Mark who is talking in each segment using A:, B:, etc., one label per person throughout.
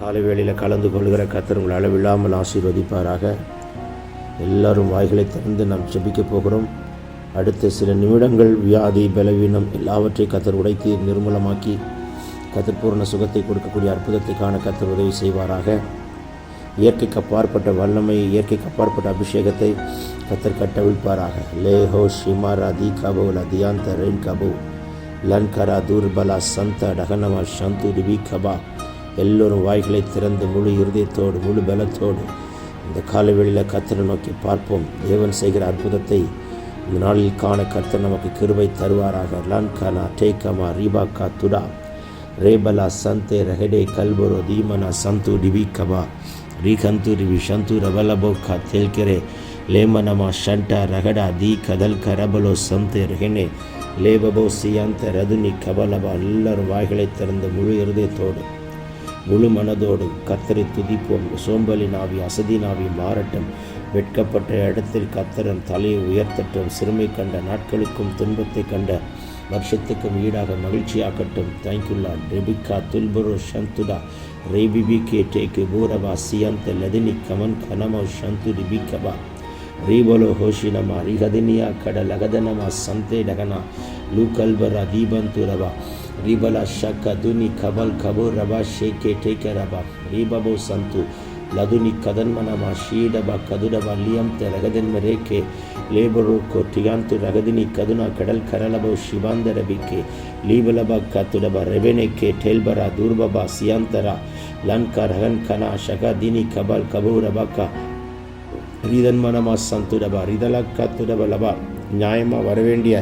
A: காலை வேளையில் கலந்து கொள்கிற கத்தர் உங்களை அளவில்லாமல் ஆசீர்வதிப்பாராக. எல்லாரும் வாய்களை திறந்து நாம் செபிக்கப் போகிறோம். அடுத்த சில நிமிடங்கள் வியாதி பலவீனம் எல்லாவற்றையும் கத்தர் உடைத்து நிர்மூலமாக்கி கத்தர் பூர்ண சுகத்தை கொடுக்கக்கூடிய அற்புதத்தை காண கத்தர் உதவி செய்வாராக. இயற்கைக்கு அப்பாற்பட்ட வல்லமை இயற்கைக்கு அப்பாற்பட்ட அபிஷேகத்தை கத்தர் கட்டவிழ்ப்பாராக. லே ஹோ ஷிமாரா தி கபோ லதியாந்த ரெயின் கபோ. லன்கரா தூர்பலா சந்த டகனவா சந்து டிபி கபா. எல்லோரும் வாய்களை திறந்து முழு இருதயத்தோடு முழு பலத்தோடு இந்த காலவெளியில் கத்தரை நோக்கி பார்ப்போம். தேவன் செய்கிற அற்புதத்தை இந்த நாளில் காண கர்த்தர் நமக்கு கிருபை தருவாராக. லான்கானா டேக்கமா ரீபாக்கா துடா ரேபலா சந்தே ரஹடே கல்பரோ தீமனா சந்து டிவி கபா ரீகந்து ரிவி சந்து ரபலபோ கா தெல்கெரே லேமனமா ஷண்டா ரகடா தி கதல் கரபலோ சந்தே ரஹனே லேபபோ சியாந்த ரதுனி கபலபா எல்லாரும் வாய்களை திறந்து முழு இருதயத்தோடு முழு மனதோடு கத்தரை துதிப்போம். சோம்பலின் ஆவி அசதியின் ஆவியும் மாறட்டும் வெட்கப்பட்ட இடத்தில் கத்தரன் தலையை உயர்த்தட்டும். சிறுமை கண்ட நாட்களுக்கும் துன்பத்தை கண்ட வருஷத்துக்கும் ஈடாக மகிழ்ச்சியாக்கட்டும். தேங்க்யூல்லா ரெபிகா துல்புரு ஷந்துடா ரேபிபிகே டேக்கு பூரவா சியந்த லதினி கமன் கனமோ ஷந்து ரிபிகபா ரீபலோ ஹோஷினமா ரிகதினியா கடல் அகதனமா சந்தே டகனா லூகல்பரா தீபந்துரவா Ribala Shaka Duni Kabal Kabo Raba Sheke Teke Raba Ribabo Santu Laduni Kadan Manama Shidaba Kadudaba Liam Te Ragadan Mereke Leboroko Tigantu Ragadini Kaduna Kadal Karalabo Shibanda Rabike Libalaba Katudaba Rebeneke Telbara Durbaba Siantara Lankar Hankana Shaka Dini Kabal Kabo Rabaka Ridan Manama Santu Daba Ridala Katudaba Laba நியாயமாக வர வேண்டிய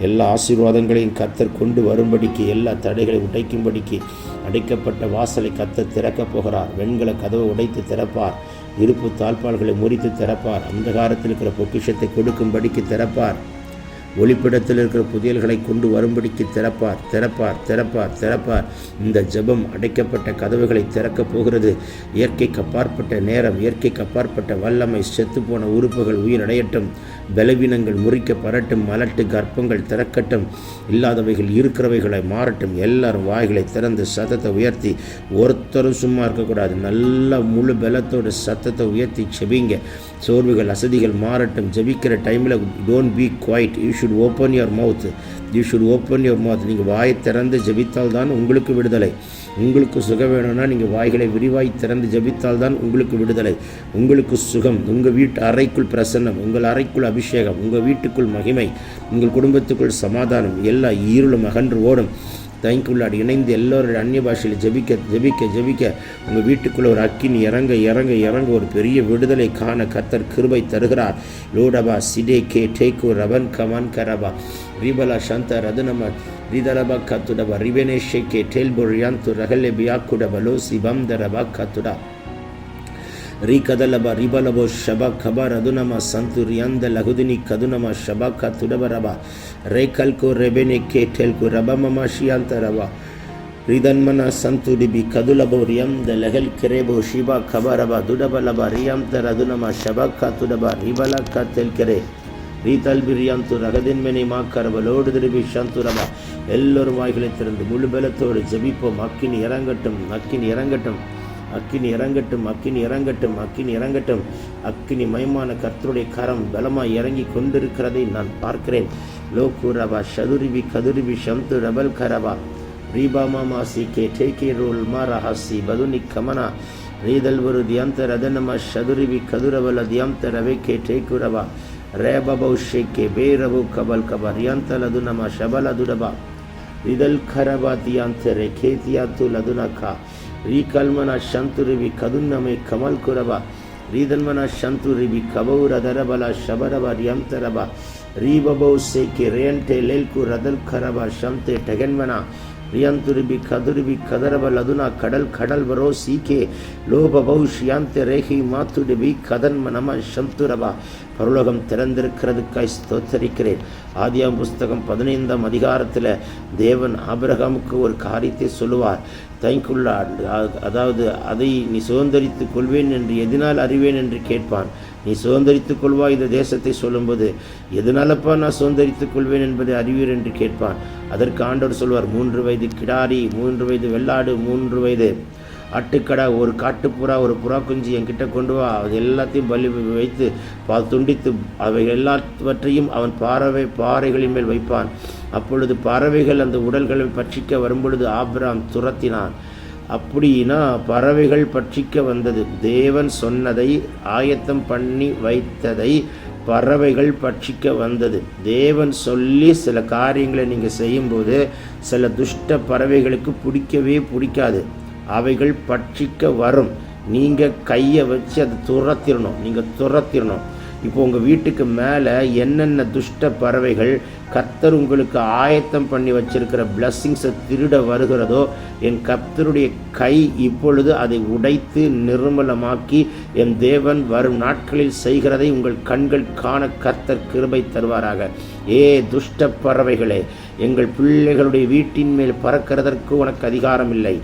A: எல்லா ஆசீர்வாதங்களையும் கத்தர் கொண்டு வரும்படிக்கு எல்லா தடைகளை உடைக்கும்படிக்கு அடைக்கப்பட்ட வாசலை கத்தர் திறக்கப் போகிறார். வெண்கல கதவை உடைத்து திறப்பார். இருப்பு தாழ்பால்களை முறித்து திறப்பார். அந்தகாரத்தில் இருக்கிற பொக்கிஷத்தை கொடுக்கும்படிக்கு திறப்பார். ஒளிப்பிடத்தில் இருக்கிற புதியல்களை கொண்டு வரும்படிக்கு திறப்பார் திறப்பார் திறப்பார் திறப்பார். இந்த ஜெபம் அடைக்கப்பட்ட கதவுகளை திறக்கப் போகிறது. இயற்கைக்கு அப்பாற்பட்ட நேரம் இயற்கைக்கு அப்பாற்பட்ட வல்லமை செத்துப்போன உறுப்புகள் உயிரடையட்டும். பலவீனங்கள் முறிக்கப்படட்டும் மலட்டு கர்ப்பங்கள் திறக்கட்டும். இல்லாதவைகள் இருக்கிறவைகளை மாறட்டும். எல்லாரும் வாய்களை திறந்து சத்தத்தை உயர்த்தி ஒருத்தரும் சும்மா இருக்கக்கூடாது. நல்ல முழு பலத்தோடு சத்தத்தை உயர்த்தி செபிங்க சோர்வுகள் அசதிகள் மாறட்டும். ஜெபிக்கிற டைமில் don't be quiet you should open your mouth you should open your mouth நீங்கள் வாயை திறந்து ஜெபித்தால் தான் உங்களுக்கு விடுதலை. உங்களுக்கு சுகம் வேணும்னா நீங்கள் வாய்களை விரிவாய் திறந்து ஜெபித்தால் தான் உங்களுக்கு விடுதலை. உங்களுக்கு சுகம் உங்கள் வீட்டு அறைக்குள் பிரசன்னம் உங்கள் அறைக்குள் அபிஷேகம் உங்கள் வீட்டுக்குள் மகிமை உங்கள் குடும்பத்துக்குள் சமாதானம் எல்லா ஈருளும் அகன்று ஓடும். தேங்க்குள்ளாடி இணைந்து எல்லோரும் அந்நிய பாஷையில் ஜெபிக்க ஜெபிக்க ஜெபிக்க உங்கள் வீட்டுக்குள்ளே ஒரு அக்கினி இறங்க இறங்க இறங்க ஒரு பெரிய விடுதலை காண கத்தர் கிருபை தருகிறார் லோடபா சிடே கே டேக்கு ரவன் கமன் கரபா ரிபலா சந்த ரதனம ரிதலபா கத்துடபா ரிபெனேஷே கே டேல்பொழியாந்து ரகலே பியாக்குடப லோ சிபம் தரபா கத்துடா ರೀಕದಲಬ ರಿಬಲಬೋ ಶಬ ಖಬ ರದುನಮ ಸಂತು ರಿಯಂದ ಲಹುದಿನಿ ಕದುನಮ ಶಬ ಕ ತುಡಬರಬ ರೇಕಲ್ಕು ರೆಬೆನೆ ಕೇಟೆಲ್ಕು ರಬಮಮ ಶಿಯಾಂತ ರಬ ರಿದನ್ಮನ ಸಂತು ಡಿಬಿ ಕದುಲಬೋ ರಿಯಂದ ಲೆಹಲ್ ಕೆರೆಬೋ ಶಿಬ ಖಬರಬ ದುಡಬಲಬ ರಿಯಂತ ರದುನಮ ಶಬ ಕ ತುಡಬ ರಿಬಲ ಕ ತೆಲ್ಕೆರೆ ரீதல் பிரியாந்து ரகதின் மெனி மாக்கரப லோடு திரும்பி சந்துரபா எல்லோரும் வாய்களை திறந்து முழு பலத்தோடு ஜெபிப்போம் அக்கினி இறங்கட்டும் அக்கினி இறங்கட்டும் அக்கினி இறங்கட்டும் அக்கினி இறங்கட்டும் அக்கினி இறங்கட்டும். அக்கினி மயமான கர்த்தருடைய கரம் பலமாய் இறங்கி கொண்டிருக்கிறதை நான் பார்க்கிறேன். லோகு ரபா சதுரிவி கதுரிவி ஷம்து ரபல் கரபா. ரீபா மாமா சி கே டேகே ரோல் மாரா ஹசி பதுனி கமனா. ரீதல் ஒரு தியந்த ரதனம சதுரிவி கதுரவல தியாந்த ரவே கே டேகுரபா ரேபபௌ கே பேரபு கபல் கப. ரியந்தலது நம ஷபலதுடபா ரிதல் கரபா தியாந்த ரே ರಿ ಕಲ್ಮನ ಶಂತು ರಿವಿ ಕದುನ್ನಮೆ ಕಮಲ್ ಕುರವ ರೀಧನ್ಮನ ಶಂತು ರಿವಿ ಕಬೌ ರದರಬಲ ಶಬರವ ರ್ಯಂತರಬ ರೀಬಬೌ ಸೇಕೆ ರೇಯಂಟೆ ಲೇಲ್ಕು ರದಲ್ ಖರಬ ಶಂತೆ ಟೆಗನ್ಮನ ರಿಯಂತುರಿಬಿ ಕದುರಿಬಿ ಕದರಬ ಲದುನ ಕಡಲ್ ಕಡಲ್ ಬರೋ ಸೀಕೆ ಲೋಭ ಭೌಷ್ಯಾಂತೆ ರೇಹಿ ಮಾತುಡಿಬಿ ಕದನ್ಮ ನಮ ಶಂತುರಬ பரலோகம் திறந்திருக்கிறதுக்காய் ஸ்தோத்தரிக்கிறேன். ஆதியாம் புஸ்தகம் பதினைந்தாம் அதிகாரத்தில் தேவன் ஆபிரகாமுக்கு ஒரு காரியத்தை சொல்லுவார். தைக்குள்ள அதாவது அதை நீ சுதந்திரித்து கொள்வேன் என்று எதனால் அறிவேன் என்று கேட்பான். நீ சுதந்திரித்துக் கொள்வாய் இந்த தேசத்தை சொல்லும்போது. எதனாலப்பா நான் சுதந்திரித்துக் கொள்வேன் என்பதை அறிவீர் என்று கேட்பான். அதற்கு ஆண்டவர் சொல்வார் மூன்று வயது கிடாரி மூன்று வயது வெள்ளாடு மூன்று வயது அட்டுக்கடா ஒரு காட்டுப்புறா ஒரு புறா குஞ்சு என்கிட்ட கொண்டு வா. அது எல்லாத்தையும் பலி வைத்து பா துண்டித்து அவை எல்லாவற்றையும் அவன் பாறவை பாறைகளின் மேல் வைப்பான். அப்பொழுது பறவைகள் அந்த உடல்களை பட்சிக்க வரும்பொழுது ஆபிராம் துரத்தினான். அப்படின்னா பறவைகள் பட்சிக்க வந்தது. தேவன் சொன்னதை ஆயத்தம் பண்ணி வைத்ததை பறவைகள் பட்சிக்க வந்தது. தேவன் சொல்லி சில காரியங்களை நீங்கள் செய்யும்போது சில துஷ்ட பறவைகளுக்கு பிடிக்கவே பிடிக்காது. அவைகள் பட்சிக்க வரும். நீங்கள் கையை வச்சு அதை துரத்திடணும் நீங்கள் துரத்திடணும் இப்போ உங்கள் வீட்டுக்கு மேலே என்னென்ன துஷ்ட பறவைகள் கர்த்தர் உங்களுக்கு ஆயத்தம் பண்ணி வச்சிருக்கிற பிளஸ்ஸிங்ஸை திருட வருகிறதோ என் கத்தருடைய கை இப்பொழுது அதை உடைத்து நிர்மலமாக்கி என் தேவன் வரும் நாட்களில் செய்கிறதை உங்கள் கண்கள் காண கர்த்தர் கிருபை தருவாராக. ஏ துஷ்ட பறவைகளே எங்கள் பிள்ளைகளுடைய வீட்டின் மேல் பறக்கிறதற்கு உனக்கு அதிகாரம் இல்லை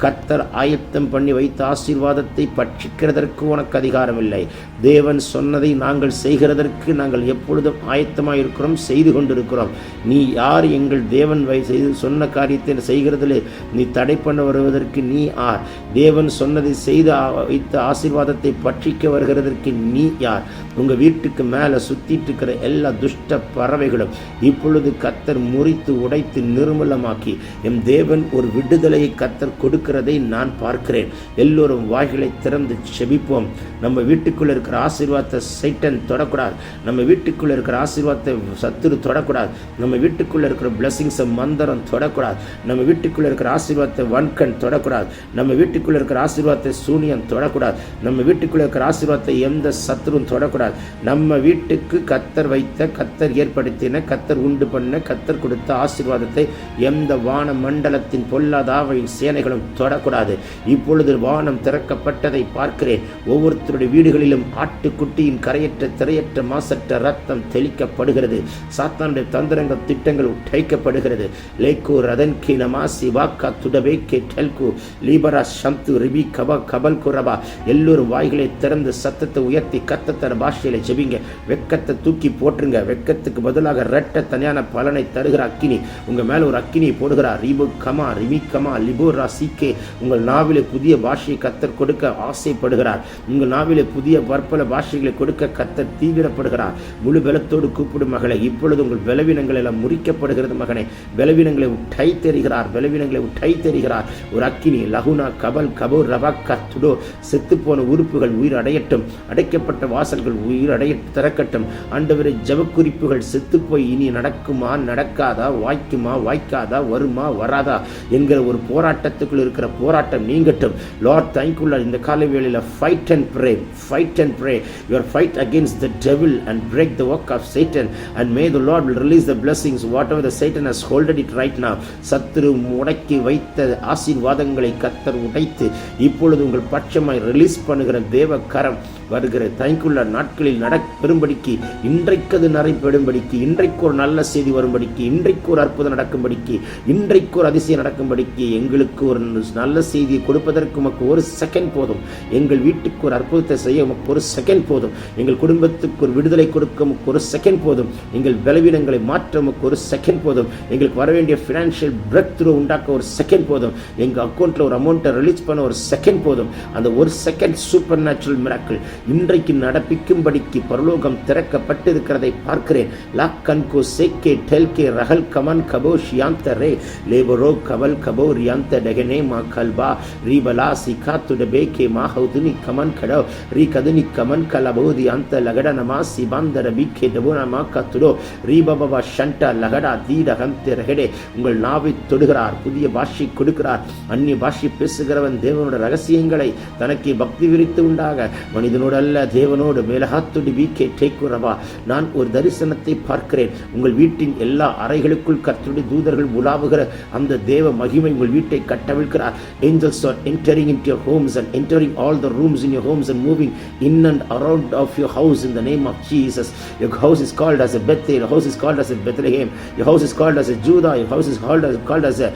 A: கத்தர் ஆயத்தம் பண்ணி வைத்த ஆசீர்வாதத்தை பட்சிக்கிறதற்கு உனக்கு அதிகாரம் இல்லை தேவன் சொன்னதை நாங்கள் செய்கிறதற்கு நாங்கள் எப்பொழுதும் ஆயத்தமாக இருக்கிறோம் செய்து கொண்டிருக்கிறோம். நீ யார்? எங்கள் தேவன் வை செய்து சொன்ன காரியத்தை செய்கிறதில் நீ தடை பண்ண வருவதற்கு நீ யார்? தேவன் சொன்னதை செய்து வைத்த ஆசீர்வாதத்தை பற்றிக்க வருகிறதற்கு நீ யார்? உங்கள் வீட்டுக்கு மேலே சுற்றிட்டு இருக்கிற எல்லா துஷ்ட பறவைகளும் இப்பொழுது கத்தர் முறித்து உடைத்து நிர்மலமாக்கி எம் தேவன் ஒரு விடுதலையை கத்தர் கொடுக்கிறதை நான் பார்க்கிறேன். எல்லோரும் வாய்களை திறந்து செபிப்போம். நம்ம வீட்டுக்குள்ளே இருக்கிற ஆசீர்வாதத்தை சைட்டன் தொடக்கூடாது. நம்ம வீட்டுக்குள்ளே இருக்கிற ஆசீர்வாதத்தை சத்துரு தொடக்கூடாது. நம்ம வீட்டுக்குள்ளே இருக்கிற பிளஸ்ஸிங்ஸை மந்திரம் தொடக்கூடாது. நம்ம வீட்டுக்குள்ளே இருக்கிற ஆசீர்வாதத்தை வன்கண் தொடக்கூடாது. நம்ம வீட்டுக்குள்ளே இருக்கிற ஆசீர்வாதத்தை சூனியம் தொடக்கூடாது. நம்ம வீட்டுக்குள்ளே இருக்கிற ஆசீர்வாதத்தை எந்த சத்துருவும் தொடக்கூடாது. நம்ம வீட்டுக்கு கத்தர் வைத்த கத்தர் ஏற்படுத்தின கத்தர் உண்டு பண்ண கத்தர் கொடுத்த ஆசீர்வாதத்தை எந்த வான மண்டலத்தின் பொல்லாதாவையின் சேனைகளும் தொடக்கூடாது. இப்பொழுது வானம் திறக்கப்பட்டதை பார்க்கிறேன். ஒவ்வொருத்தருடைய வீடுகளிலும் ஆட்டுக்குட்டியின் கரையற்ற திரையற்ற மாசற்ற ரத்தம் தெளிக்கப்படுகிறது. சாத்தானுடைய தந்திரங்கள் திட்டங்கள் உடைக்கப்படுகிறது லேக்கு ரதன் கி சிவாக்கா வாக்கா துடவே கே டெல்கு லீபரா சந்து ரிபி கபா கபல் குரபா. எல்லோரும் வாய்களை திறந்து சத்தத்தை உயர்த்தி கத்தத்தர பாஷையில ஜெபிங்க. வெக்கத்தை தூக்கி போட்டுருங்க வெக்கத்துக்கு பதிலாக ரெட்ட தனியான பலனை தருகிற அக்கினி. உங்க மேல ஒரு அக்கினியை போடுகிறார். ரிபு கமா ரிமி கமா லிபோரா ராசிக்கே உங்கள் நாவிலே புதிய பாஷையை கத்தர் கொடுக்க ஆசைப்படுகிறார். உங்கள் நாவிலே புதிய பல பாஷைகளை கொடுக்க கத்த தீவிரப்படுகிறார். முழு பலத்தோடு கூப்பிடும் மகளை இப்பொழுது உங்கள் பலவீனங்கள் எல்லாம் முறிக்கப்படுகிறது மகனே. பலவீனங்களை உட்டை தெரிகிறார் பலவீனங்களை உட்டை தெரிகிறார் ஒரு அக்கினி லகுனா கபல் கபூர் ரபா கத்துடோ செத்துப்போன உறுப்புகள் உயிர் அடையட்டும் அடைக்கப்பட்ட வாசல்கள் உயிர் அடைய திறக்கட்டும். ஆண்டவரை ஜபக்குறிப்புகள் செத்துப்போய் இனி நடக்குமா நடக்காதா வாய்க்குமா வாய்க்காதா வருமா வராதா என்கிற ஒரு போராட்டத்துக்குள் இருக்கிற போராட்டம் நீங்கட்டும். லார்ட் தேங்க்யூல்லா இந்த காலை வேளையில் fight and pray fight and and pray. Your fight against the devil and break the work of Satan. And may the Lord will release the blessings whatever the Satan has holded it right now. சத்துரு முடக்கி வைத்த ஆசீர்வாதங்களை கத்தர் உடைத்து இப்பொழுது உங்கள் பட்சமாய் release பண்ணுகிற தேவ கரம் வருகிற தனிக்குள்ள நாட்களில் நட பெறும்படிக்கு இன்றைக்கு அது நடைபெறும்படிக்கு இன்றைக்கு ஒரு நல்ல செய்தி வரும்படிக்கு இன்றைக்கு ஒரு அற்புதம் நடக்கும்படிக்கு இன்றைக்கு ஒரு அதிசயம் நடக்கும்படிக்கு எங்களுக்கு ஒரு நல்ல செய்தியை கொடுப்பதற்கு உமக்கு ஒரு செகண்ட் போதும். எங்கள் வீட்டுக்கு ஒரு அற்புதத்தை செய்ய உமக்கு ஒரு செகண்ட் போதும். எங்கள் குடும்பத்துக்கு ஒரு விடுதலை கொடுக்க ஒரு செகண்ட் போதும். எங்கள் பலவீனங்களை மாற்ற ஒரு செகண்ட் போதும். எங்களுக்கு வர வேண்டிய ஃபினான்ஷியல் பிரேக் த்ரூ உண்டாக்க ஒரு செகண்ட் போதும். எங்கள் அக்கௌண்ட்டில் ஒரு அமௌண்ட்டை ரிலீஸ் பண்ண ஒரு செகண்ட் போதும். அந்த ஒரு செகண்ட் சூப்பர் நேச்சுரல் மிராக்கள் இன்றைக்கு நடப்பிக்கும்படிக்கு பரலோகம் திறக்கப்பட்டிருக்கிறதை பார்க்கிறேன். லாக்கன்கோ சேக்கே டெல்கே ரகல் கமன் கபோ ஷியாந்த ரே. லேபரோ கவல் கபோ ரியாந்த டெகனே மா கல்பா. ரீபலா சிகா துடபே கே மா ஹவுதுனி கமன் கடோ. ரீ கதுனி கமன் கலபோதி அந்த லகடனமா சிபாந்தர பிகே டபுனமா கத்துடோ ரீபபா ஷண்டா லகடா தீடகம் திரகடே உங்கள் நாவை தொடுகிறார் புதிய பாஷை கொடுக்கிறார் அந்நிய பாஷை பேசுகிறவன் தேவனோட ரகசியங்களை தனக்கு பக்தி விரித்து உண்டாக மனிதனோடு அல்ல தேவனோடு மேலகாத்துடி வீக்கே டேக்குறவா நான் ஒரு தரிசனத்தை பார்க்கிறேன் உங்கள் வீட்டின் எல்லா அறைகளுக்குள் கர்த்தருடைய தூதர்கள் உலாவுகிற அந்த தேவ மகிமை உங்கள் வீட்டை கட்டவிழ்கிறார் angels are entering in your homes and entering all the rooms in your homes and moving in in and around of your house in the name of Jesus your house is called as a Bethel your house is called as a Bethlehem your house is called as a Judah your house is called as, called as a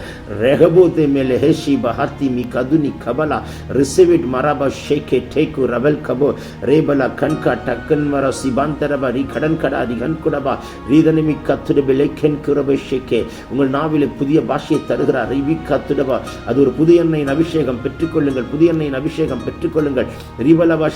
A: Rehoboth mele heshi bahati mi kaduni kabala receive it maraba sheke teku rabel kabo rebala kanka takkan mara sibantaraba ரி கடன் கடா ரி கண்குடபா ரீதனமி கத்துட பிழைக்கன் குரபை ஷேக்கே உங்கள் நாவிலே புதிய பாஷையை தருகிறார் ரிவி கத்துடபா அது ஒரு புதிய எண்ணெயின் அபிஷேகம் பெற்றுக்கொள்ளுங்கள் புதிய எண்ணெயின் அபிஷேகம் பெற்றுக்கொள்ளுங்கள் ரிவலவா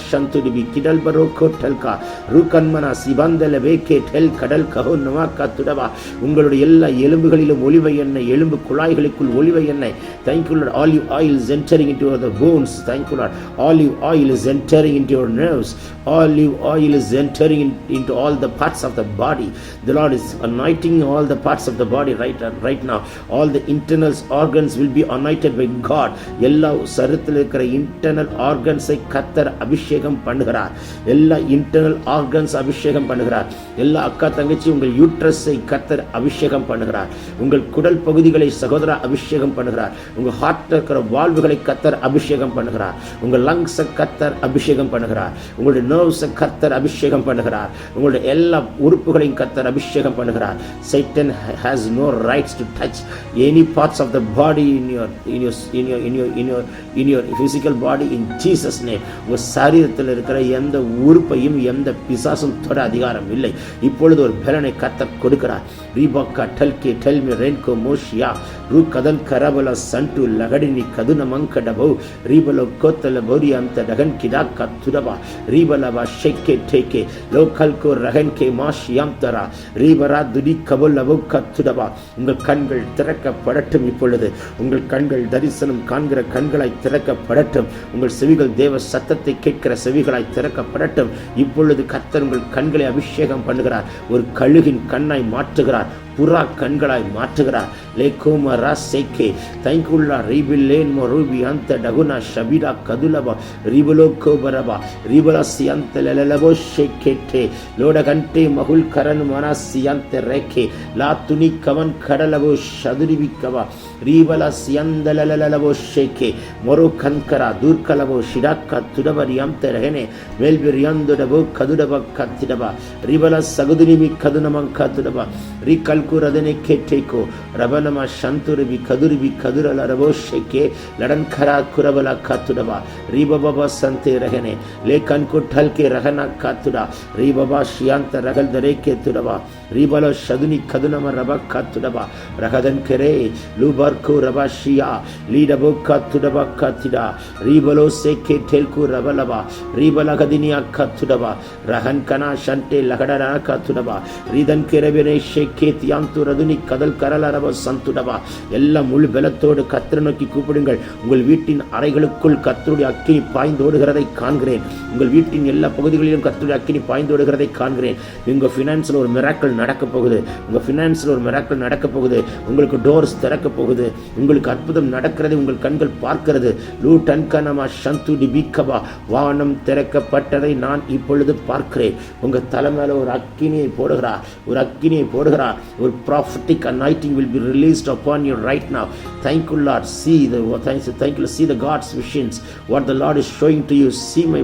A: சந்துடிபி கிடல் பரோ கோட்டல்கா ரூகன்மனா சிபந்தல வேக்கே டெல் கடல் கஹோ நமா கத்துடபா உங்களுடைய எல்லா எலும்புகளிலும் ஒளிவை எண்ணெய் எலும்பு குழாய்களுக்குள் ஒளிவை எண்ணெய் thank you Lord olive oil is entering into the bones thank you Lord olive oil is entering into your nerves olive oil is entering into all the parts of the body. The lord is anointing all the parts of the body right right now. All the internals organs will be anointed by God எல்லா சருத்தில் இருக்கிற internal ஆர்கன்ஸை கத்தர் அபிஷேகம் பண்ணுகிறார் பண்ணுகிறார். எல்லா internal organs அபிஷேகம் பண்ணுகிறார். எல்லா அக்கா தங்கச்சி உங்கள் யூட்ரஸை கத்தர் அபிஷேகம் பண்ணுகிறார். உங்கள் குடல் பகுதிகளை சகோதர அபிஷேகம் பண்ணுகிறார். உங்கள் ஹார்ட் இருக்கிற வாழ்வுகளை கத்தர் அபிஷேகம் பண்ணுகிறார். உங்கள் லங்ஸை கத்தர் அபிஷேகம் பண்ணுகிறார். உங்களுடைய நர்வ்ஸை கத்தர் அபிஷேகம் பண்ணுகிறார். உங்களுடைய எல்லா உறுப்புகளையும் கத்தர் அபிஷேகம் பண்ணுகிறார். Satan has no rights to touch any parts of the body in your in your in your in your in your in your physical body in Jesus name உங்கள் சரீரத்தில் இருக்கிற எந்த உறுப்பையும் எந்த பிசாசும் தொட அதிகாரம் இல்லை. இப்பொழுது ஒரு பலனை கத்த கொடுக்கிறார். ரீபாக்கா டல்கே டெல்மி ரென்கோ மோஷியா ru kadal karabala santu lagadini kaduna manka dabau ribalo kotala bori anta dagan kida katudaba ribala ba sheke teke lokal ko ragan ke mash yamtara ribara dudi kabala bau katudaba உங்கள் கண்கள் திறக்கப்படட்டும் இப்பொழுது உங்கள் கண்கள் தரிசனம் காண்கிற கண்களாய் திறக்கப்படட்டும் உங்கள் செவிகள் தேவ சத்தத்தை கேட்கிற செவிகளாய் திறக்கப்படட்டும் இப்பொழுது கத்தர் உங்கள் கண்களை அபிஷேகம் பண்ணுகிறார் ஒரு கழுகின் கண்ணாய் மாற்றுகிறார் புறா கண்களாய் மாற்றுகிறார். லேகோம ராசேக்கே தைங்குள்ளா ரீபில் லேன் மொரூபி அந்த டகுனா ஷபிரா கதுலபா ரிபலோ கோபரபா ரிபலாசி அந்த லலபோ ஷேக்கேட்டே லோட கண்டே மகுல் கரன் மனாசி அந்த ரேக்கே லா துணி கவன் கடலபோ சதுரிவிக்கவா ரீபலாசி அந்த லலலபோ ஷேக்கே மொரோ கன்கரா தூர்கலபோ ஷிடாக்கா துடபரி அந்த ரஹனே வேல்பெரி அந்தடபோ கதுடபா கத்திடபா ரிபலா சகுதுரிமி கதுனமங் கத்துடபா ரிகல் ಕಲ್ಕುರದನೆ ಕೆಟ್ಟೇಕೋ ರಬನಮ ಶಂತುರಬಿ ಕದುರಿಬಿ ಕದುರಲ ರಭೋಶಕ್ಕೆ ಲಡನ್ ಖರ ಕುರಬಲ ಕಾತುಡವ ರೀ ಬಬ ಸಂತೆ ರಹನೆ, ಲೇಖನ್ ಕುಟ್ಟಲ್ಕೆ ರಹನ ಕಾತುಡ ರೀ ಬಬಾ ಶ್ಯಾಂತ ರಗಲ್ದರೇ ಕೆತ್ತುಡವ ரீபல சதுனி கதுனம ரப காத்துடபா ரகதன் கெரே லூபர்கு ரபா ஷியா லீடபோ காத்துடபா கத்திடா ரீபலோ சேக்கே டெல்கு ரபலபா ரீபல கதினியா காத்துடபா ரகன் கனா ஷண்டே லகடனா காத்துடபா ரீதன் கெரவினே ஷேக்கே தியாந்து ரதுனி கதல் கரல ரப சந்துடபா எல்லாம் முழு பலத்தோடு கத்திர நோக்கி கூப்பிடுங்கள் உங்கள் வீட்டின் அறைகளுக்குள் கத்தருடைய அக்கினி பாய்ந்தோடுகிறதை காண்கிறேன் உங்கள் வீட்டின் எல்லா பகுதிகளிலும் கத்தருடைய அக்கினி பாய்ந்தோடுகிறதை காண்கிறேன் உங்கள் ஃபினான்ஸில் ஒரு மிராக்கள் நடக்க போகுது. உங்கள் ஃபினான்ஸில் ஒரு மிராக்கள் நடக்க போகுது. உங்களுக்கு டோர்ஸ் திறக்க போகுது. உங்களுக்கு அற்புதம் நடக்கிறது உங்கள் கண்கள் பார்க்கிறது. லூ டன்கனமா சந்து பிகபா வானம் திறக்கப்பட்டதை நான் இப்பொழுது பார்க்கிறேன். உங்கள் தலை மேலே ஒரு அக்கினியை போடுகிறார் ஒரு அக்கினியை போடுகிறார் ஒரு prophetic anointing will be released upon your right now. Thank you Lord see see the see you thank you see the god's visions. What the lord is showing to you see my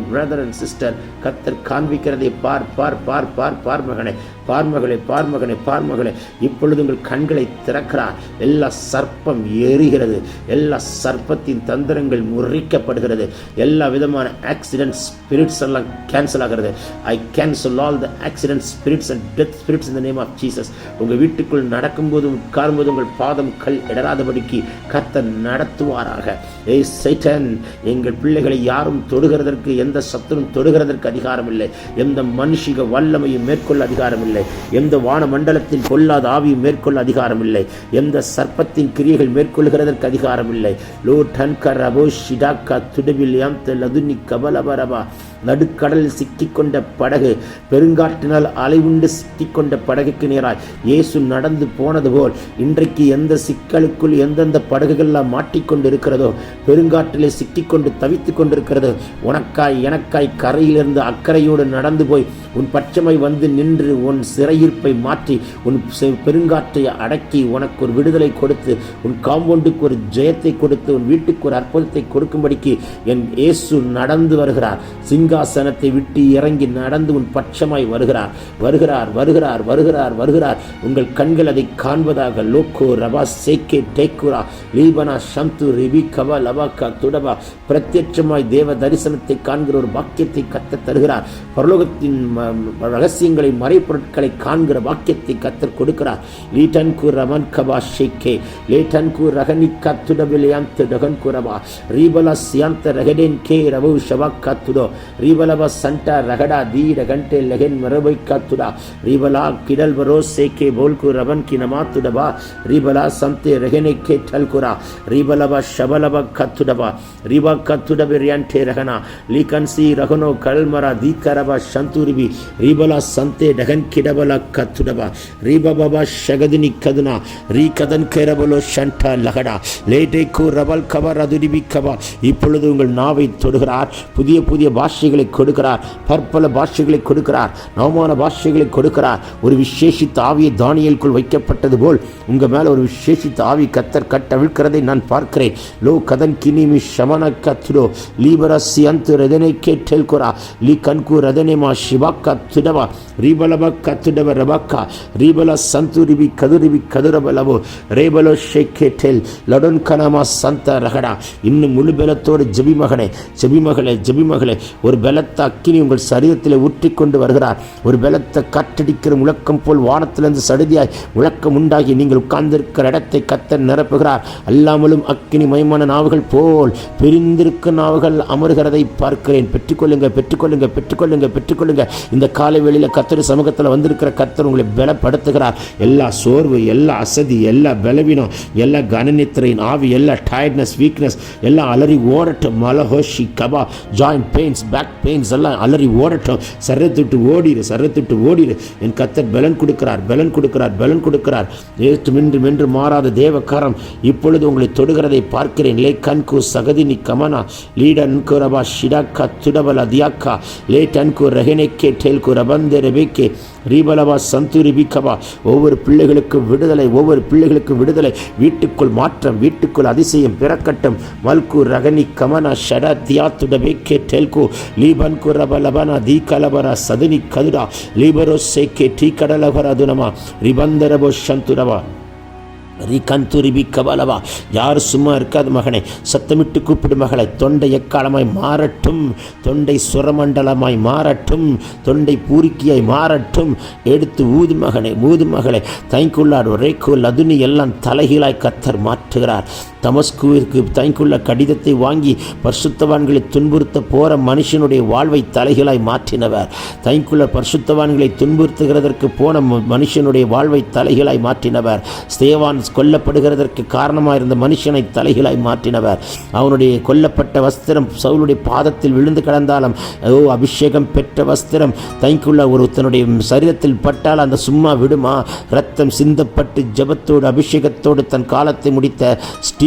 A: கத்தர் காண்பிக்கிறதை பார் பார் பார் பார் பார் மகனே. பார்மகளே பார்மகனே பார்மகளே. இப்பொழுது உங்கள் கண்களை திறக்கிறார். எல்லா சர்ப்பம் எரிகிறது எல்லா சர்ப்பத்தின் தந்திரங்கள் முறிக்கப்படுகிறது. எல்லா விதமான ஆக்சிடென்ட் ஸ்பிரிட்ஸ் எல்லாம் கேன்சல் ஆகிறது. I cancel all the accident spirits and death spirits in the name of Jesus உங்கள் வீட்டுக்குள் நடக்கும்போதும் உட்காரும்போதும் உங்கள் பாதம் கல் இடராதபடிக்கு கத்த நடத்துவாராக. ஏய் சைட்டன் எங்கள் பிள்ளைகளை யாரும் தொடுகிறதற்கு எந்த சத்துரும் தொடுகிறதற்கு அதிகாரம் இல்லை எந்த மனுஷிக வல்லமையும் மேற்கொள்ள அதிகாரம் இல்லை எந்த வான மண்டலத்தில் பொல்லாத ஆவியும் மேற்கொள்ள அதிகாரம் இல்லை எந்த சர்ப்பத்தின் கிரியைகள் மேற்கொள்கிறதற்கு அதிகாரம் இல்லை லோ டன்கர் அபோ ஷிடாக்கா துடுவில் யாம் லதுனி கபலபரபா. நடுக்கடலில் சிக்கிக்கொண்ட படகு பெருங்காற்றினால் அலைவுண்டு சிக்கிக்கொண்ட படகுக்கு நேராய். இயேசு நடந்து போனது போல் இன்றைக்கு எந்த சிக்கலுக்குள் எந்தெந்த படகுகள்லாம் மாட்டிக்கொண்டு இருக்கிறதோ பெருங்காற்றிலே சிக்கிக்கொண்டு தவித்து கொண்டிருக்கிறதோ உனக்காய் எனக்காய் கரையிலிருந்து அக்கறையோடு நடந்து போய் உன் பட்சமை வந்து நின்று உன் சிறையிருப்பை மாற்றி உன் பெருங்காற்றை அடக்கி உனக்கு ஒரு விடுதலை கொடுத்து உன் காம்பவுண்டுக்கு ஒரு ஜெயத்தை கொடுத்து உன் வீட்டுக்கு ஒரு அற்புதத்தை கொடுக்கும்படிக்கு என் இயேசு நடந்து வருகிறார். சிங்காசனத்தை விட்டு இறங்கி நடந்து உன் பட்சமாய் வருகிறார். வருகிறார் வருகிறார் வருகிறார் வருகிறார். உங்கள் கண்கள் அதை காண்பதாக லோக்கோ ரபா சேக்கே டேக்குரா லீபனா சந்து ரிபி கவா லவாக்கா துடபா பிரத்யட்சமாய் தேவ தரிசனத்தை காண்கிற ஒரு வாக்கியத்தை கத்த தருகிறார். பரலோகத்தின் ரகசியங்களை மறைப்பொருட்களை காண்கிற வாக்கியத்தை கத்தர் கொடுக்கிறார். லீட்டன் கு ரமன் கபா ஷேக்கே லேட்டன் கு ரகனி கத்துடபிலியாந்த டகன் குரபா. ரீபலா சியாந்த ரகடேன் கே ரவு ஷவா கத்துடோ ரீபலப சண்டா ரகடா தீ ரகண்டே லெகன் மரபை கத்துடா. ரீபலா கிடல் பரோ சேக்கே போல்கு ரவன் கினமா துடபா ரீபலா சந்தே ரகனே கே டல்குரா ரீபலப ஷபலப கத்துடபா ரீபா கத்துடபிரியான்டே ரகனா. லீகன்சி ரகனோ கல்மரா தீக்கரப சந்தூரிபி ரீபலா சந்தே டகன் கிடபல கத்துடபா ரீபபபா ஷகதினி கதுனா. ரீ கதன் கேரபலோ ஷண்டா லகடா. லேட்டே கு ரபல் கவர் அதுடிபி கபா இப்பொழுது உங்கள் நாவை தொடுகிறார். புதிய புதிய பாஷைகளை கொடுக்கிறார். பற்பல பாஷைகளை கொடுக்கிறார். நவமான பாஷைகளை கொடுக்கிறார். ஒரு விசேஷித்த ஆவியை தானியலுக்குள் வைக்கப்பட்டது போல் உங்கள் மேலே ஒரு விசேஷித்த ஆவி கத்தர் கட்டவிழ்கிறதை நான் பார்க்கிறேன். லோ கதன் கினிமி ஷமன கத்ரோ லீபரசி அந்த ரதனை கேட்டெல்குரா லீ கன்கு ரதனேமா ஷிபாக்கா துடவா ரீபலபா கத்துடவ ரபாக்கா. ரீபல சந்துரிபி கதுரிபி கதுரபலவோ ரேபலோ ஷேக்கேட்டெல் லடன் கனமா சந்த ரகடா. இன்னும் முழு பலத்தோடு ஜெபிமகனே. ஜெபிமகளே ஜெபிமகளே. ஒரு ஒரு பலத்த அக்கினி உங்கள் சரீரத்தில் ஊற்றி கொண்டு வருகிறார். ஒரு பலத்த காற்றடிக்கிற முழக்கம் போல் வானத்திலிருந்து சடுதியாய் முழக்கம் உண்டாகி நீங்கள் உட்கார்ந்திருக்கிற இடத்தை கத்தர் நிரப்புகிறார். அல்லாமலும் அக்கினி மயமான நாவுகள் போல் பிரிந்திருக்கும் நாவுகள் அமருகிறதை பார்க்கிறேன். பெற்றுக்கொள்ளுங்க பெற்றுக்கொள்ளுங்க பெற்றுக்கொள்ளுங்க பெற்றுக்கொள்ளுங்க இந்த காலை வேளையில கத்தர் சமூகத்தில் வந்திருக்கிற கத்தர் உங்களை பலப்படுத்துகிறார். எல்லா சோர்வு எல்லா அசதி எல்லா பலவீனம் எல்லா கனநித்திரையின் ஆவி எல்லா டயர்ட்னஸ் வீக்னஸ் எல்லாம் அலறி ஓரட்டு மலஹோஷி கபா ஜாயிண்ட் பெயின்ஸ் பேக் பெயின்ஸ் எல்லாம் அலறி ஓடட்டும். சரத்துட்டு ஓடிடு சரத்துட்டு ஓடிடு. என் கத்தர் பலன் கொடுக்கிறார் பலன் கொடுக்கிறார் பலன் கொடுக்கிறார். ஏற்று மின்று மென்று மாறாத தேவக்காரம் இப்பொழுது உங்களை தொடுகிறதை பார்க்கிறேன். லே கன்கு சகதினி கமனா. லீடன் குரபா ஷிடாக்கா துடபல தியாக்கா லே டன்கு ரஹினைக்கே டெல்கு ரபந்தே ரெபேக்கே. ரீபலவா சந்தூரி பிக்கவா ஒவ்வொரு பிள்ளைகளுக்கும் விடுதலை ஒவ்வொரு பிள்ளைகளுக்கும் விடுதலை. வீட்டுக்குள் மாற்றம் வீட்டுக்குள் அதிசயம் பிறக்கட்டும். மல்கு ரகனி கமன ஷட தியாத்துட பேக்கே டெல்கு லீபன் குரபலபனா தீ கலபரா சதுனி கதுடா லீபரோ சேக்கே டீ கடலபரா துனமா ரிபந்தரபோ சந்துரவா. ரிகந்துரிபி கபலவா யார் சும்மா இருக்காது மகனை. சத்தமிட்டு கூப்பிடு மகளை. தொண்டை எக்காலமாய் மாறட்டும். தொண்டை சுரமண்டலமாய் மாறட்டும். தொண்டை பூரிக்கியாய் மாறட்டும். எடுத்து ஊது மகனை ஊது மகளை. தைக்குள்ளாடு கோல் அதுனி எல்லாம் தலைகீழாய் கத்தர் மாற்றுகிறார். தமஸ்குவிற்கு தைக்குள்ள கடிதத்தை வாங்கி பரிசுத்தவான்களை துன்புறுத்த போற மனுஷனுடைய வாழ்வை தலைகளாய் மாற்றினவர். தைக்குள்ள பரிசுத்தவான்களை துன்புறுத்துகிறதற்கு போன ம- மனுஷனுடைய வாழ்வை தலைகளாய் மாற்றினவர். ஸ்தேவான் கொல்லப்படுகிறதற்கு காரணமாக இருந்த மனுஷனை தலைகளாய் மாற்றினவர். அவனுடைய கொல்லப்பட்ட வஸ்திரம் சவுளுடைய பாதத்தில் விழுந்து கிடந்தாலும் ஓ அபிஷேகம் பெற்ற வஸ்திரம் தைக்குள்ள ஒரு தன்னுடைய சரீரத்தில் பட்டால் அந்த சும்மா விடுமா? ரத்தம் சிந்தப்பட்டு ஜெபத்தோடு அபிஷேகத்தோடு தன் காலத்தை முடித்த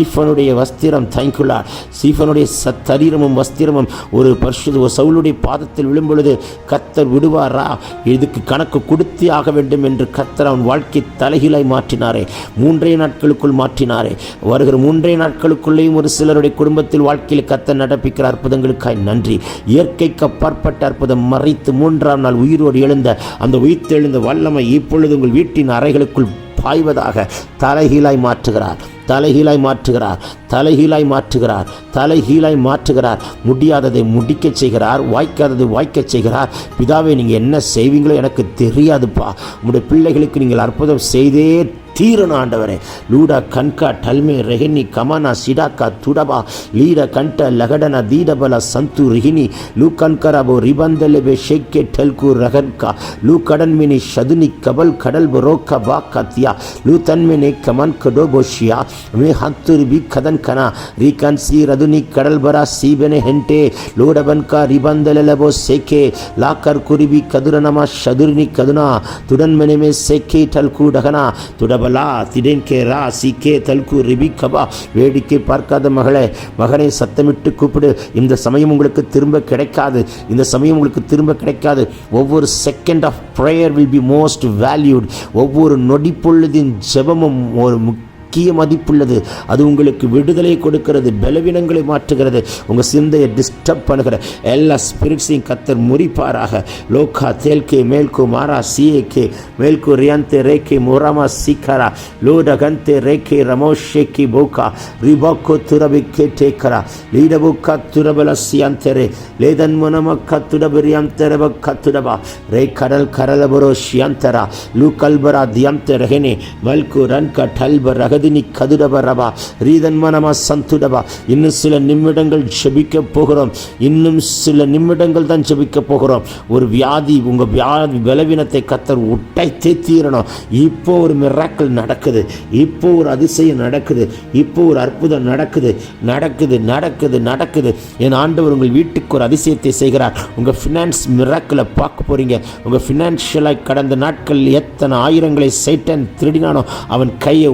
A: ஸ்டீஃபனுடைய வஸ்திரம் தைக்குள்ளா ஸ்டீஃபனுடைய ச- சரீரமும் வஸ்திரமும் ஒரு பர்ஷு சவுளுடைய பாதத்தில் விழும்பொழுது கத்தர் விடுவாரா? இதுக்கு கணக்கு கொடுத்தே ஆக வேண்டும் என்று கத்தர் அவன் வாழ்க்கை தலைகீழாய் மாற்றினாரே. மூன்றே நாட்களுக்குள் மாற்றினாரே. வருகிற மூன்றே நாட்களுக்குள்ளேயும் ஒரு சிலருடைய குடும்பத்தில் வாழ்க்கையில் கத்தர் நடப்பிக்கிற அற்புதங்களுக்காய் நன்றி. இயற்கைக்கு அப்பாற்பட்ட அற்புதம் மறைத்து மூன்றாம் நாள் உயிரோடு எழுந்த அந்த உயிர்த்தெழுந்த வல்லமை இப்பொழுது உங்கள் வீட்டின் அறைகளுக்குள் பாய்வதாக தலைகீழாய் மாற்றுகிறார். தலைகீழாய் மாற்றுகிறார். தலைகீழாய் மாற்றுகிறார். தலைகீழாய் மாற்றுகிறார். முடியாததை முடிக்கச் செய்கிறார். வாய்க்காததை வாய்க்கச் செய்கிறார். பிதாவை நீங்கள் என்ன செய்வீங்களோ எனக்கு தெரியாதுப்பா. உங்களுடைய பிள்ளைகளுக்கு நீங்கள் அற்புதம் செய்தே தீரணும் ஆண்டவரே. லூடா கண்கா டல்மே ரெஹினி கமானா சிடாக்கா துடபா லீட கண்ட லகடன தீடபல சந்து ரிஹினி லூ கண்கரபோ ரிபந்தலெபே ஷெக்கே டெல்கு ரகன்கா லூ கடன்மினி ஷதுனி கபல் கடல் ரோக்கா பா கத்தியா லூ தன்மினி கமன் கடோபோஷியா மே ஹத்துரி பி கதன் கனா ரி கன் சி ரதுனி கடல் பரா சீபெனே ஹென்டே லூடபன்கா ரிபந்தலெலபோ சேக்கே லாக்கர் குருவி கதுரனமா ஷதுர்னி கதுனா துடன்மெனமே சேக்கே டல்கு டகனா துடபல் பலா திடன்கே ரா சி கே தல்கு ரிபி கபா வேடிக்கை பார்க்காத மகளே மகனை சத்தமிட்டு கூப்பிடு. இந்த சமயம் உங்களுக்கு திரும்ப கிடைக்காது. இந்த சமயம் உங்களுக்கு திரும்ப கிடைக்காது. ஒவ்வொரு second of prayer will be most valued ஒவ்வொரு நொடி பொழுதின் ஜெபமும் ஒரு முக்கிய முக்கிய மதிப்புள்ளது. அது உங்களுக்கு விடுதலை கொடுக்கிறது பலவீனங்களை மாற்றுகிறது உங்கள் சிந்தையை டிஸ்டர்ப் பண்ணுகிற எல்லா ஸ்பிரிட்ஸையும் கத்தர் முறிப்பாராக. லோகா தேல்கே மேல்கு மாரா சிஏகே மேல்கு ரியாந்தே ரேகே முராமா சீக்கரா லூடகந்தே ரேகே ரமோஷேகி போகா ரிபாக்கோ துரபிக்கே டேக்கரா லீடபுக்கா துரபல சியாந்தரே லேதன் முனமக்கா துடபிரியாந்தரபக்கா கத்துடபா ரே கடல் கரலபுரோ சியாந்தரா லூ கல்பரா தியாந்தரகனே மல்கு ரன்க டல்பரக ரகதினி கதுடப ரபா ரீதன்மனமா சந்துடபா இன்னும் சில நிமிடங்கள் ஜெபிக்க போகிறோம். இன்னும் சில நிமிடங்கள் தான் ஜெபிக்க போகிறோம். ஒரு வியாதி உங்கள் வியாதி பலவீனத்தை கத்தர் உடைத்தே தீரணும். இப்போ ஒரு மிராக்கள் நடக்குது. இப்போ ஒரு அதிசயம் நடக்குது. இப்போ ஒரு அற்புதம் நடக்குது. நடக்குது நடக்குது நடக்குது. என் ஆண்டவர் உங்கள் வீட்டுக்கு ஒரு அதிசயத்தை செய்கிறார். உங்கள் ஃபினான்ஸ் மிராக்கில் பார்க்க போகிறீங்க உங்கள் ஃபினான்ஷியலாக கடந்த நாட்கள் எத்தனை ஆயிரங்களை சைட்டன் திருடினானோ அவன் கையை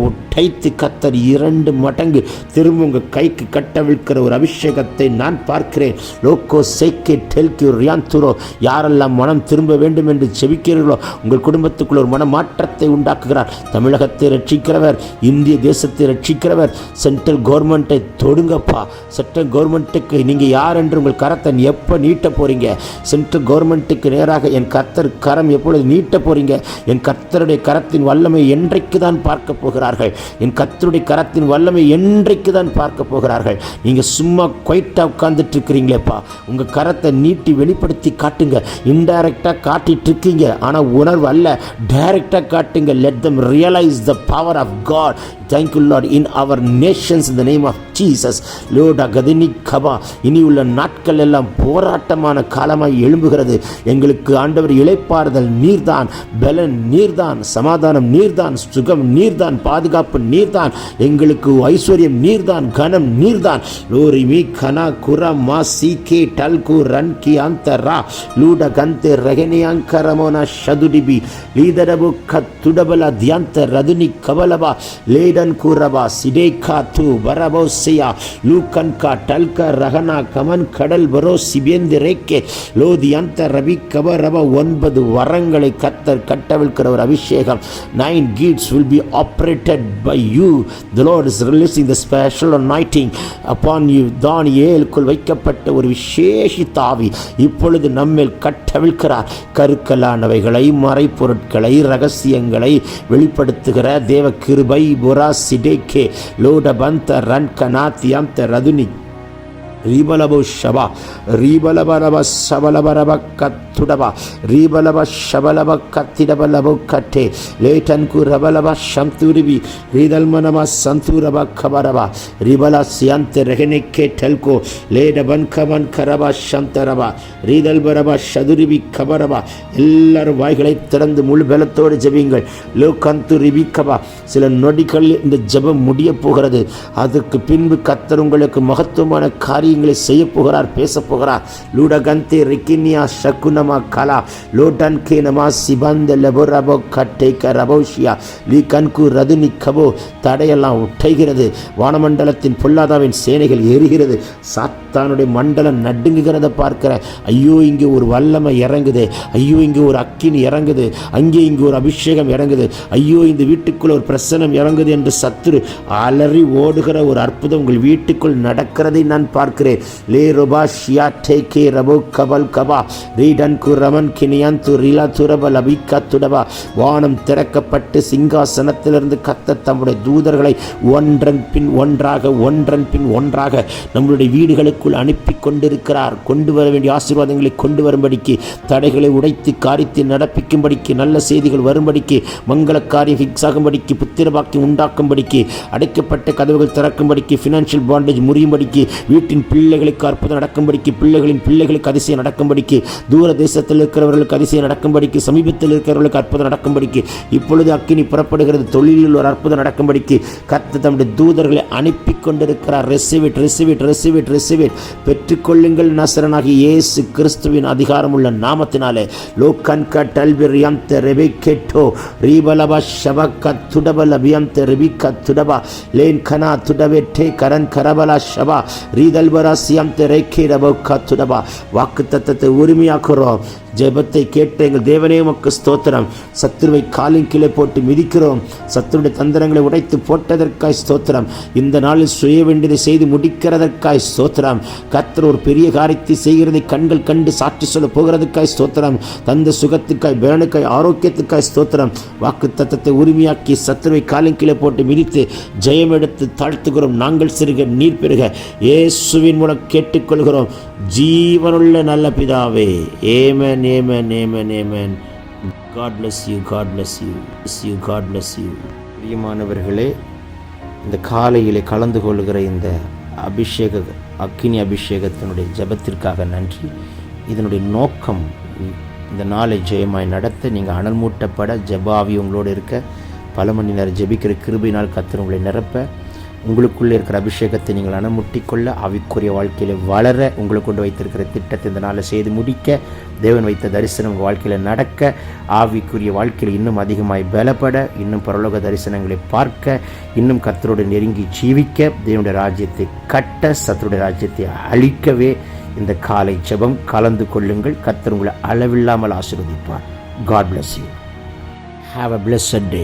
A: வைத்து கத்தர் இரண்டு மடங்கு. திரும்ப உங்கள் கைக்கு கட்டவிழ்க்கிற ஒரு அபிஷேகத்தை நான் பார்க்கிறேன். லோக்கோ சேக்கே டெல்கி ரியாந்துரோ யாரெல்லாம் மனம் திரும்ப வேண்டும் என்று செவிக்கிறீர்களோ உங்கள் குடும்பத்துக்குள்ள ஒரு மன மாற்றத்தை உண்டாக்குகிறார். தமிழகத்தை ரட்சிக்கிறவர் இந்திய தேசத்தை ரட்சிக்கிறவர் சென்ட்ரல் கவர்மெண்ட்டை தொடுங்கப்பா. சென்ட்ரல் கவர்மெண்ட்டுக்கு நீங்கள் யார் என்று உங்கள் கரத்தை எப்போ நீட்ட போகிறீங்க சென்ட்ரல் கவர்மெண்ட்டுக்கு நேராக என் கர்த்தர் கரம் எப்பொழுது நீட்ட போகிறீங்க என் கர்த்தருடைய கரத்தின் வல்லமை என்றைக்கு தான் பார்க்க போகிறார்கள். என் கத்தருடைய கரத்தின் வல்லமை என்றைக்கு தான் பார்க்க போகிறார்கள். நீங்கள் சும்மா குவைட்டாக உட்கார்ந்துட்டு இருக்கிறீங்களேப்பா உங்கள் கரத்தை நீட்டி வெளிப்படுத்தி காட்டுங்க. இன்டைரக்டாக காட்டிட்டு இருக்கீங்க ஆனால் உணர்வு அல்ல. டைரக்டாக காட்டுங்க. Let them realise the power of God thank you Lord in our nations in the name of Jesus லோடா கதினி கபா இனி உள்ள நாட்கள் எல்லாம் போராட்டமான காலமாக எழும்புகிறது. எங்களுக்கு ஆண்டவர் இளைப்பாறுதல் நீர்தான் பலன் நீர்தான் சமாதானம் நீர்தான் சுகம் நீர்தான் பாதுகாப்பு நீர்தான். எங்களுக்கு ஐஸ்வர்யம் நீர்தான் கனம் நீர்தான். லோரி மீ கனா குர மா சி கே டல்கு ரன் கி அந்தரா லூட கந்தே ரகனியாங்கரமோன ஷதுடிபி லீதரபு கத்துடபல தியாந்த ரதுனி கவலபா லேடன் குரவா சிடே கா தூ வரபோசியா லூகன் கா டல்க ரகனா கமன் கடல் வரோ சிபேந்து ரேக்கே லோதி அந்த ரவி கப ரப ஒன்பது வரங்களை கத்தர் கட்டவிழ்கிற ஒரு அபிஷேகம். Nine gifts will be operated by you the Lord is releasing the special anointing upon you தான் ஏழுக்குள் வைக்கப்பட்ட ஒரு விசேஷித்த ஆவி இப்பொழுது நம்மேல் கட்டவிழ்கிறார் கருக்கலானவைகளை மறைப்பொருட்களை ரகசியங்களை வெளிப்படுத்துகிற தேவ கிருபை புரா சிடேக்கே லோடபந்த ரன் த ரதுனி ரீபலபு ஷபா ரீபலபரப சபலபரப கத்துடபா ரீபலப ஷபலப கத்திடபலபு கட்டே லேட்டன்கு ரபலப சந்துரிபி ரீதல்மனம சந்தூரப கபரபா ரிபல சியந்த ரெகனெக்கே டெல்கோ லேடபன் கமன் கரப சந்தரப ரீதல்பரப சதுரிபி கபரபா எல்லாரும் வாய்களை திறந்து முழு பலத்தோடு ஜெபியுங்கள் லோகந்து ரிபிக்கபா சில நொடிகள் இந்த ஜெபம் முடிய போகிறது அதற்கு பின்பு கத்தர் உங்களுக்கு மகத்துவமான காரியங்களை செய்ய போகிறார் பேச போகிறார் லூடகந்தே ரிக்கினியா ஷகுனமா கலா. லோடன் கேனமா சிபந்த சிபந்த லெபோரபோ கட்டை கரபோஷியா லீ கன்கு ரதுனி கபோ தடையெல்லாம் உட்டைகிறது வானமண்டலத்தின் பொல்லாதாவின் சேனைகள் எரிகிறது சாத்தானுடைய மண்டலம் நடுங்குகிறத பார்க்கிற ஐயோ இங்கே ஒரு வல்லமை இறங்குது. ஐயோ இங்கே ஒரு அக்கினி இறங்குது. அங்கே இங்கே ஒரு அபிஷேகம் இறங்குது. ஐயோ இந்த வீட்டுக்குள்ள ஒரு பிரசனம் இறங்குது என்று சத்துரு அலறி ஓடுகிற ஒரு அற்புதம் உங்கள் வீட்டுக்குள் நடக்கிறதை நான் பார்க்கிறேன். வானம் திறக்கப்பட்டு சிங்காசனத்திலிருந்து கத்த தம்முடைய தூதர்களை ஒன்றன் பின் ஒன்றாக ஒன்றன் பின் ஒன்றாக நம்மளுடைய வீடுகளுக்குள் அனுப்பி கொண்டிருக்கிறார் கொண்டு வர வேண்டிய ஆசீர்வாதங்களை கொண்டு வரும்படிக்கு தடைகளை உடைத்து காரித்து நடப்பிக்கும்படிக்கு நல்ல செய்திகள் வரும்படிக்கு மங்கள காரியம் ஃபிக்ஸ் ஆகும்படிக்கு புத்திரபாக்கி உண்டாக்கும்படிக்கு அடைக்கப்பட்ட கதவுகள் திறக்கும்படிக்கு ஃபினான்ஷியல் பாண்டேஜ் முறியும்படிக்கு வீட்டின் பிள்ளைகளுக்கு அற்புதம் நடக்கும்படிக்கு பிள்ளைகளின் பிள்ளைகளுக்கு அதிசயம் நடக்கும்படிக்கு தூர தேசத்தில் இருக்கிறவர்களுக்கு அதிசயம் நடக்கும்படிக்கு சமீபத்தில் இருக்கிறவர்களுக்கு அற்புதம் நடக்கும்படிக்கு இப்பொழுது அக்கினி புறப்படுகிறது தொழிலில் ஒரு அற்புதம் நடக்கும்படிக்கு கத்து தம்முடைய தூதர்களை அனுப்பி கொண்டிருக்கிறார் ரெசிவிட் ரெசிவிட் ரெசிவிட் ரெசிவிட் பெற்றுக்கொள்ளுங்கள் நசரனாகி இயேசு கிறிஸ்துவின் அதிகாரமுள்ள நாமத்தினாலே. லோக்கன் கட்டல்வி ரியம் ரெபி கெட்டோ ரீபலப ஷபக்க துடபல பியம் ரெபிக்க துடபா. லேன் கனா துடவே கரன் கரபலா ஷபா. ரீதல்ப வாக்கு தத்தத்தை உரிமையாக்குறோம். ஜெபத்தை கேட்ட எங்கள் தேவனே உமக்கு ஸ்தோத்திரம். சத்துருவை காலின் கீழே போட்டு மிதிக்கிறோம். சத்துருடைய தந்திரங்களை உடைத்து போட்டதற்காய் ஸ்தோத்திரம். இந்த நாளில் சுய வேண்டியதை செய்து முடிக்கிறதற்காய் ஸ்தோத்திரம். கத்தர் ஒரு பெரிய காரியத்தை செய்கிறதை கண்கள் கண்டு சாட்சி சொல்ல போகிறதுக்காய் ஸ்தோத்திரம். தந்த சுகத்துக்காய் பேனுக்காய் ஆரோக்கியத்துக்காய் ஸ்தோத்திரம். வாக்கு தத்தத்தை உரிமையாக்கி சத்துருவை காலின் கீழே போட்டு மிதித்து ஜெயம் எடுத்து தாழ்த்துகிறோம். நாங்கள் சிறுக நீர் பெருக. இயேசுவின் மூலம் கேட்டுக்கொள்கிறோம். ஜீவனுள்ள நல்ல பிதாவே. Amen Amen, amen, amen, amen. God bless you, God bless you, bless you, God bless you பிரியமானவர்களே இந்த காலையிலே கலந்து கொள்கிற இந்த அபிஷேக அக்கினி அபிஷேகத்தினுடைய ஜெபத்திற்காக நன்றி இதனுடைய நோக்கம் இந்த நாளை ஜெயமாய் நடத்த நீங்கள் அனல் மூட்டப்பட ஜபாவி உங்களோடு இருக்க பல மணி நேரம் ஜெபிக்கிற கிருபினால் கத்தர் உங்களை நிரப்ப உங்களுக்குள்ளே இருக்கிற அபிஷேகத்தை நீங்கள் அணமுட்டிக்கொள்ள அவிக்குரிய வாழ்க்கையில் வளர உங்களுக்கு கொண்டு வைத்திருக்கிற திட்டத்தை இந்த நாளை செய்து முடிக்க தேவன் வைத்த தரிசனம் உங்கள் வாழ்க்கையில் நடக்க ஆவிக்குரிய வாழ்க்கையில் இன்னும் அதிகமாய் பலப்பட இன்னும் பரலோக தரிசனங்களை பார்க்க இன்னும் கத்தரோடு நெருங்கி ஜீவிக்க தேவனுடைய ராஜ்யத்தை கட்ட சத்தருடைய ராஜ்யத்தை அழிக்கவே இந்த காலை ஜெபம் கலந்து கொள்ளுங்கள். கத்தர் உங்களை அளவில்லாமல் ஆசிர்வதிப்பார். God bless you have a blessed day